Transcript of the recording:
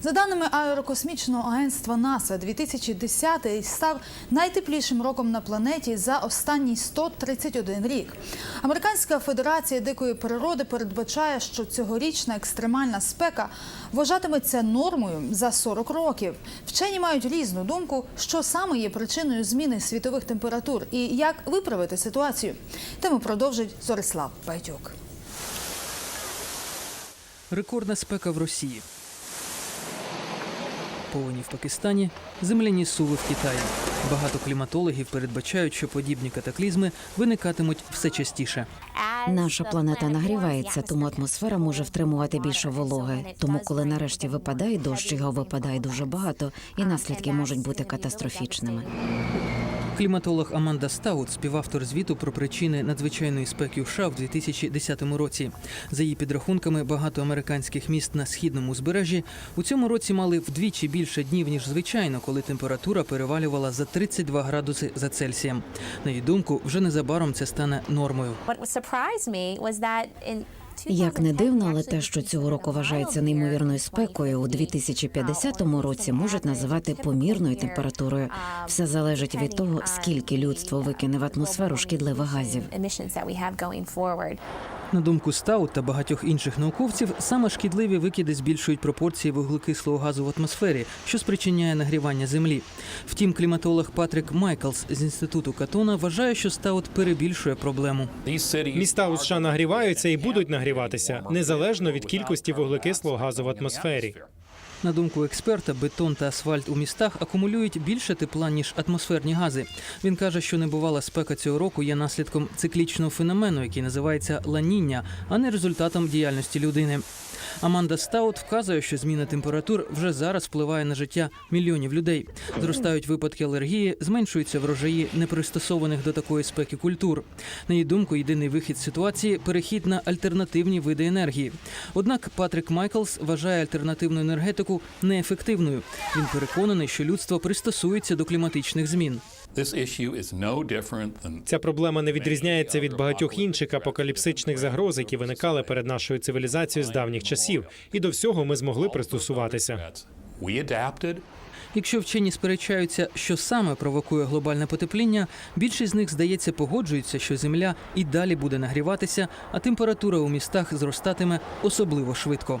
За даними аерокосмічного агентства НАСА, 2010 став найтеплішим роком на планеті за останній 131 рік. Американська федерація дикої природи передбачає, що цьогорічна екстремальна спека вважатиметься нормою за 40 років. Вчені мають різну думку, що саме є причиною зміни світових температур і як виправити ситуацію. Тему продовжить Зорислав Байдюк. Рекордна спека в Росії. Повені в Пакистані, земляні суви в Китаї. Багато кліматологів передбачають, що подібні катаклізми виникатимуть все частіше. Наша планета нагрівається, тому атмосфера може втримувати більше вологи. Тому, коли нарешті випадає дощ, його випадає дуже багато, і наслідки можуть бути катастрофічними. Кліматолог Аманда Стаут, співавтор звіту про причини надзвичайної спеки в США в 2010 році. За її підрахунками, багато американських міст на східному узбережжі у цьому році мали вдвічі більше днів ніж звичайно, коли температура перевалювала за 32 градуси за Цельсієм. На її думку, вже незабаром це стане нормою. Як не дивно, але те, що цього року вважається неймовірною спекою, у 2050 році можуть називати помірною температурою. Все залежить від того, скільки людство викине в атмосферу шкідливих газів. На думку Стаут та багатьох інших науковців, саме шкідливі викиди збільшують пропорції вуглекислого газу в атмосфері, що спричиняє нагрівання землі. Втім, кліматолог Патрік Майклс з інституту Катона вважає, що Стаут перебільшує проблему. Міста у США нагріваються і будуть нагріватися незалежно від кількості вуглекислого газу в атмосфері. На думку експерта, бетон та асфальт у містах акумулюють більше тепла ніж атмосферні гази. Він каже, що небувала спека цього року є наслідком циклічного феномену, який називається ланіння, а не результатом діяльності людини. Аманда Стаут вказує, що зміна температур вже зараз впливає на життя мільйонів людей. Зростають випадки алергії, зменшуються врожаї непристосованих до такої спеки культур. На її думку, єдиний вихід ситуації перехід на альтернативні види енергії. Однак Патрік Майклс вважає альтернативну енергетику неефективною. Він переконаний, що людство пристосується до кліматичних змін. Ця проблема не відрізняється від багатьох інших апокаліпсичних загроз, які виникали перед нашою цивілізацією з давніх часів. І до всього ми змогли пристосуватися. Якщо вчені сперечаються, що саме провокує глобальне потепління, більшість з них здається погоджуються, що земля і далі буде нагріватися, а температура у містах зростатиме особливо швидко.